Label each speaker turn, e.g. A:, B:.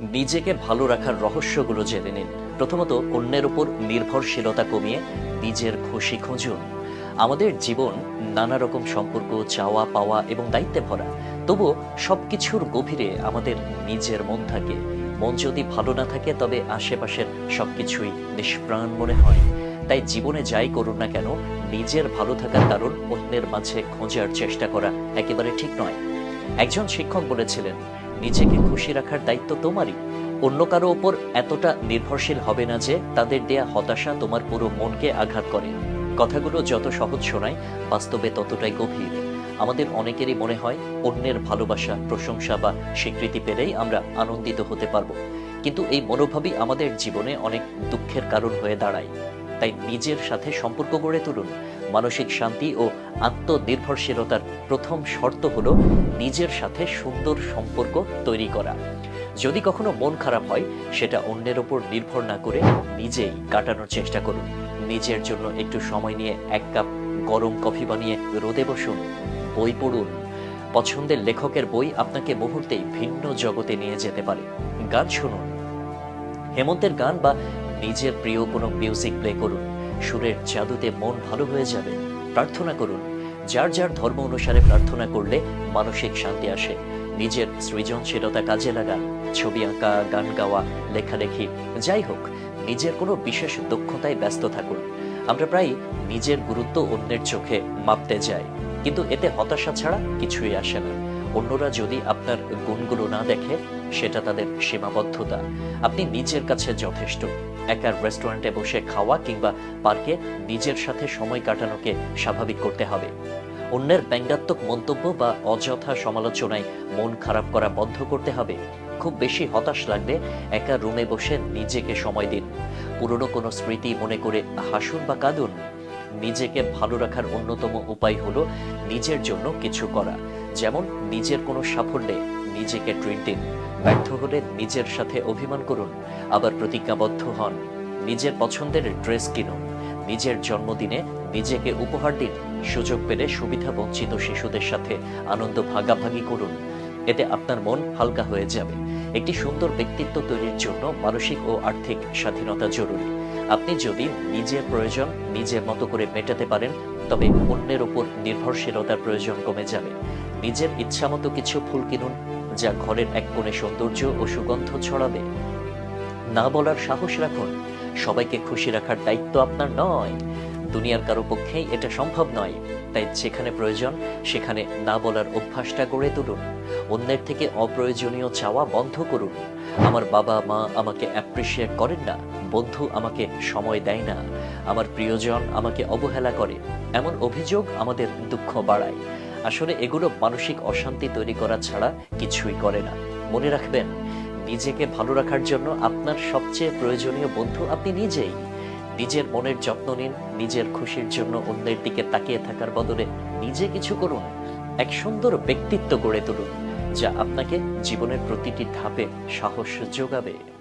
A: নিজেকে ভালো রাখার রহস্যগুলো জেনে নিন। প্রথমত, অন্যের উপর নির্ভরশীলতা কমিয়ে নিজের খুশি খুঁজুন। আমাদের জীবন নানা রকম সম্পর্ক, চাওয়া, পাওয়া এবং দায়িত্বে ভরা। তবুও সবকিছুর গভীরে আমাদের নিজের মন থাকে। মন যদি ভালো না থাকে, তবে আশেপাশের সবকিছুই নিষ্প্রাণ মনে হয়। তাই জীবনে যাই করুন না কেন, নিজের ভালো থাকার কারণ অন্যের মাঝে খোঁজার চেষ্টা করা একেবারে ঠিক নয়। একজন শিক্ষক বলেছিলেন নিজেকে খুশি রাখার দায়িত্ব তোমারই। অন্য কারও ওপর এতটা নির্ভরশীল হবে না যে তাদের দেয়া হতাশা তোমার পুরো মনকে আঘাত করে। কথাগুলো যত সহজ শোনায়, বাস্তবে ততটাই গভীর। আমাদের অনেকেরই মনে হয়, অন্যের ভালোবাসা, প্রশংসা বা স্বীকৃতি পেলেই আমরা আনন্দিত হতে পারব। কিন্তু এই মনোভাবই আমাদের জীবনে অনেক দুঃখের কারণ হয়ে দাঁড়ায়। তাই নিজের সাথে সম্পর্ক গড়ে তুলুন। মানসিক শান্তি ও আত্মনির্ভরশীলতার প্রথম শর্ত হলো নিজের সাথে সুন্দর সম্পর্ক তৈরি করা। যদি কখনো মন খারাপ হয়, সেটা অন্যের ওপর নির্ভর না করে নিজেই কাটানোর চেষ্টা করুন। নিজের জন্য একটু সময় নিয়ে এক কাপ গরম কফি বানিয়ে রোদে বসুন, বই পড়ুন। পছন্দের লেখকের বই আপনাকে মুহূর্তেই ভিন্ন জগতে নিয়ে যেতে পারে। গান শুনুন। হেমন্তের গান বা নিজের প্রিয় কোনো মিউজিক প্লে করুন। সুরের জাদুতে মন ভালো হয়ে যাবে। প্রার্থনা করুন। যার যার ধর্ম অনুসারে প্রার্থনা করলে মানসিক শান্তি আসে। নিজের সৃজনশীলতা কাজে লাগান। ছবি আঁকা, গান গাওয়া, লেখালেখি, যাই হোক, নিজের কোনো বিশেষ দক্ষতায় ব্যস্ত থাকুন। আমরা প্রায় নিজের গুরুত্ব অন্যের চোখে মাপতে যাই। কিন্তু এতে হতাশা ছাড়া কিছুই আসে না। অন্যরা যদি আপনার গুণগুলো না দেখে সেটা তাদের সীমাবদ্ধতা। আপনি নিজের কাছে যথেষ্ট। একার রেস্টুরেন্টে বসে খাওয়া কিংবা পার্কে নিজের সাথে সময় কাটানোকে স্বাভাবিক করতে হবে। অন্যের ব্যঙ্গাত্মক মন্তব্য বা অযথা সমালোচনায় মন খারাপ করা বন্ধ করতে হবে। খুব বেশি হতাশ লাগলে একা রুমে বসে নিজেকে সময় দিন। পুরনো কোনো স্মৃতি মনে করে হাসুন বা কাঁদুন। নিজেকে ভালো রাখার অন্যতম উপায় হলো নিজের জন্য কিছু করা। যেমন নিজের কোনো সাফল্যে নিজেকে ট্রিট দিন। ব্যর্থ হলে নিজের সাথে অভিমান করুন, আবার প্রতিজ্ঞাবদ্ধ হন। নিজের পছন্দের ড্রেস কিনুন। নিজের জন্মদিনে নিজেকে উপহার দিন। সুযোগ পেলে সুবিধা বঞ্চিত শিশুদের সাথে আনন্দ ভাগাভাগি করুন। এতে আপনার মন হালকা হয়ে যাবে। একটি সুন্দর ব্যক্তিত্ব তৈরির জন্য মানসিক ও আর্থিক স্বাধীনতা জরুরি। আপনি যদি নিজের প্রয়োজন নিজের মতো করে মেটাতে পারেন, তবে অন্যের ওপর নির্ভরশীলতার প্রয়োজন কমে যাবে। নিজের ইচ্ছামতো কিছু ফুল কিনুন যা ঘরের এক কোণে সৌন্দর্য ও সুগন্ধ ছড়াবে। না বলার সাহস রাখুন, সবাইকে খুশি রাখার দায়িত্ব আপনার নয়। দুনিয়ার কারও পক্ষেই এটা সম্ভব নয়। তাই যেখানে প্রয়োজন, সেখানে না বলার অভ্যাসটা গড়ে তুলুন। অন্যের থেকে অপ্রয়োজনীয় চাওয়া বন্ধ করুন। আমার বাবা, মা আমাকে অ্যাপ্রিসিয়েট করেন না, বন্ধু আমাকে সময় দেয় না। আমার প্রিয়জন আমাকে অবহেলা করে। এমন অভিযোগ আমাদের দুঃখ বাড়ায়। আসলে এগুলো মানসিক অশান্তি তৈরি করা ছাড়া কিছুই করে না। মনে রাখবেন, নিজেকে ভালো রাখার জন্য আপনার সবচেয়ে প্রয়োজনীয় বন্ধু আপনি নিজেই। নিজের মনের যত্ন নিন, নিজের খুশির জন্য অন্যের দিকে তাকিয়ে থাকার বদলে নিজে কিছু করুন। এক সুন্দর ব্যক্তিত্ব গড়ে তুলুন, যা আপনাকে জীবনের প্রতিটি ধাপে সাহস যোগাবে।